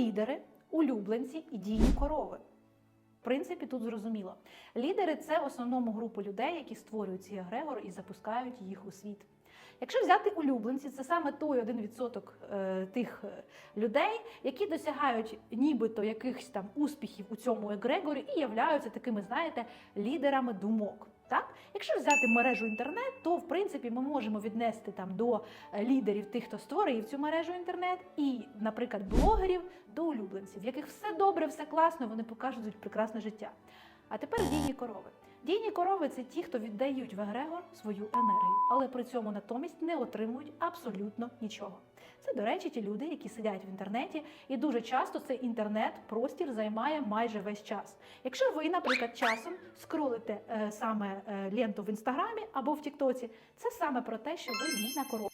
лідери, улюбленці і дійні корови. В принципі, тут зрозуміло. Лідери це в основному група людей, які створюють ці егрегори і запускають їх у світ. Якщо взяти улюбленці, це саме той 1% е, тих е, людей, які досягають нібито якихось там успіхів у цьому егрегорі і являються такими, знаєте, лідерами думок. Так, якщо взяти мережу інтернет, то в принципі ми можемо віднести там до е, лідерів тих, хто створив цю мережу інтернет, і, наприклад, блогерів до улюбленців, в яких все добре, все класно, вони покажуть прекрасне життя. А тепер дійні корови. Дійні корови це ті, хто віддають в егрегор свою енергію, але при цьому натомість не отримують абсолютно нічого. Це, до речі, ті люди, які сидять в інтернеті, і дуже часто цей інтернет-простір займає майже весь час. Якщо ви, наприклад, часом скролите е, саме е, ленту в інстаграмі або в Тіктоці, це саме про те, що ви дійна корова.